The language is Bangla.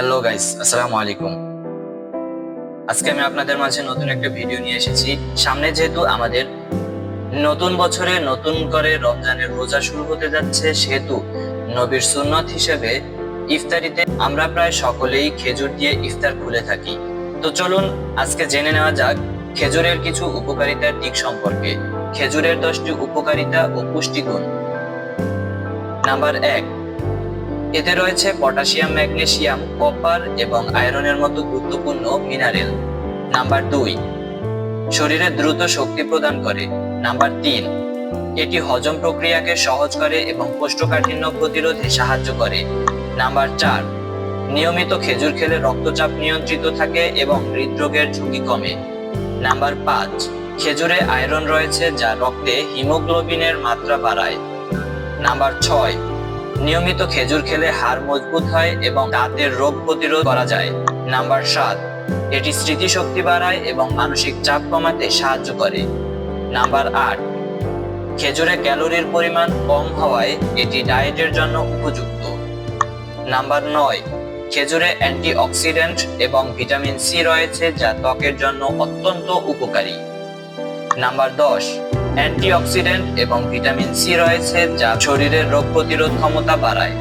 হ্যালো গাইস আসসালামু আলাইকুম আজকে আমি আপনাদের মাঝে নতুন একটা ভিডিও নিয়ে এসেছি। সামনে যেহেতু আমাদের নতুন বছরে নতুন করে রমজানের রোজা শুরু হতে যাচ্ছে, সেহেতু নবীর সুন্নত হিসেবে ইফতারিতে আমরা প্রায় সকলেই খেজুর দিয়ে ইফতার খুলে থাকি। তো চলুন, আজকে জেনে নেওয়া যাক খেজুরের কিছু উপকারিতার দিক সম্পর্কে। খেজুরের দশটি উপকারিতা ও পুষ্টিগুণ। নাম্বার এক এতে রয়েছে পটাশিয়াম, ম্যাগনেসিয়াম, কপার এবং আয়রনের মতো গুরুত্বপূর্ণ মিনারেল। নাম্বার দুই, শরীরে দ্রুত শক্তি প্রদান করে। নাম্বার তিন, এটি হজম প্রক্রিয়াকে সহজ করে এবং কোষ্ঠকাঠিন্য প্রতিরোধে সাহায্য করে। নাম্বার চার, নিয়মিত খেজুর খেলে রক্তচাপ নিয়ন্ত্রিত থাকে এবং হৃদরোগের ঝুঁকি কমে। নাম্বার পাঁচ, খেজুরে আয়রন রয়েছে যা রক্তে হিমোগ্লোবিনের মাত্রা বাড়ায়। নাম্বার ছয় নিয়মিত খেজুর খেলে হাড় মজবুত হয় এবং দাঁতের রোগ প্রতিরোধ করা যায়। নাম্বার সাত, এটি স্মৃতিশক্তি বাড়ায় এবং মানসিক চাপ কমাতে সাহায্য করে। নাম্বার আট, খেজুরে ক্যালোরির পরিমাণ কম হওয়ায় এটি ডায়েটের জন্য উপযুক্ত। নাম্বার নয়, খেজুরে অ্যান্টিঅক্সিডেন্ট এবং ভিটামিন সি রয়েছে যা ত্বকের জন্য অত্যন্ত উপকারী। নাম্বার দশ অ্যান্টিঅক্সিডেন্ট এবং ভিটামিন সি রয়েছে যা শরীরের রোগ প্রতিরোধ ক্ষমতা বাড়ায়।